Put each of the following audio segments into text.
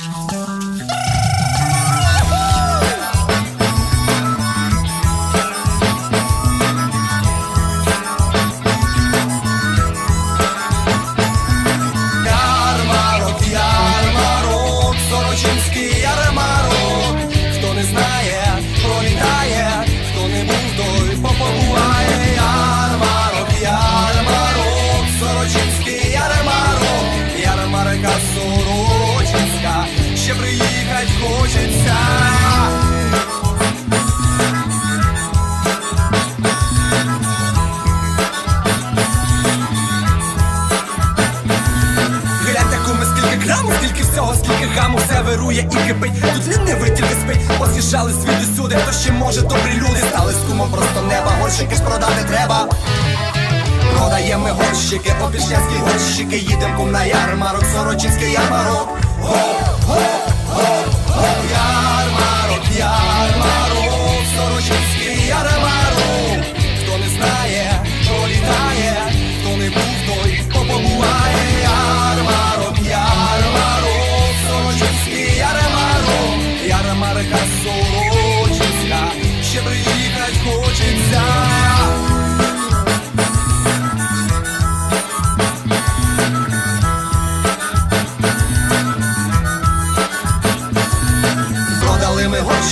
Ярмарок, граму, скільки всього, скільки гаму все вирує і кипить. Тут не тільки спить, поз'їжджали світ сюди, хто ще може, добрі люди стали з кумом просто неба, горщики ж продати треба. Продаємо ми горщики, опішнянські горщики, їдем кум на ярмарок, сорочинський ярмарок.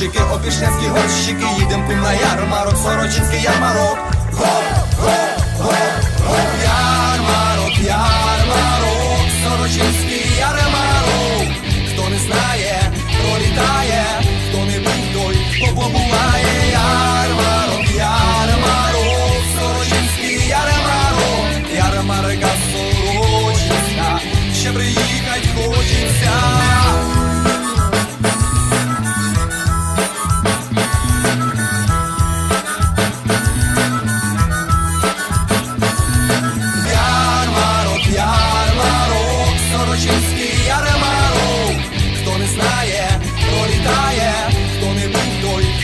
Горщики, опішняцькі горщики, їдем кум на ярмарок, сорочинський ярмарок. Гоп, гоп, гоп, гоп, ярмарок, ярмарок, сорочинський ярмарок. Хто не знає, пролітає, хто не був, той побуває. Ярмарок, ярмарок, сорочинський ярмарок, ярмарка сорочинська, ще приїхать хочеться.